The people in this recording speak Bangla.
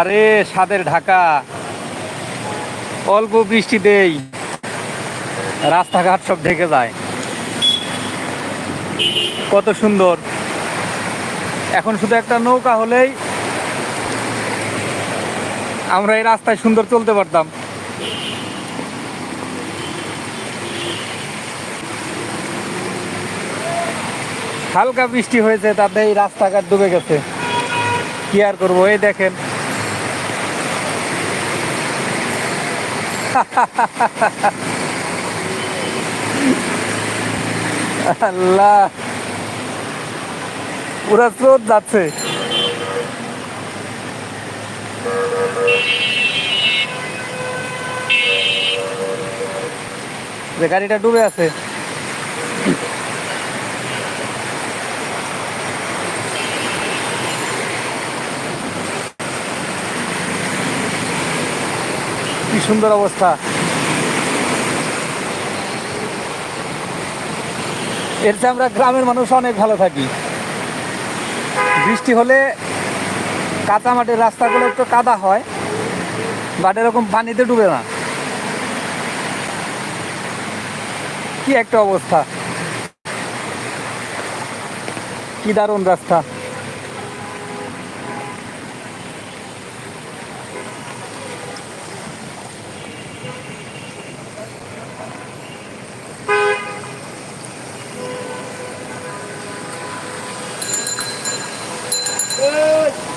আরে সাদের ঢাকা। অল্প বৃষ্টি দেই, রাস্তাঘাট সব ঢেকে যায়। কত সুন্দর। এখন শুধু একটা নৌকা হলেই আমরা এই রাস্তায় সুন্দর চলতে পারতাম। হালকা বৃষ্টি হয়েছে, তাতে এই রাস্তাঘাট ডুবে গেছে। কি আর করব, এই দেখেন। আল্লাহ। পুরা স্রোত যাচ্ছে। যে গাড়িটা ডুবে আছে। কি সুন্দর অবস্থা। এর চেয়ে আমরা গ্রামের মানুষ অনেক ভালো থাকি। বৃষ্টি হলে কাঁচা মাটির রাস্তাগুলো একটু কাদা হয়, বাট এরকম পানিতে ডুবে না। কি একটা অবস্থা। কি দারুণ রাস্তা। good.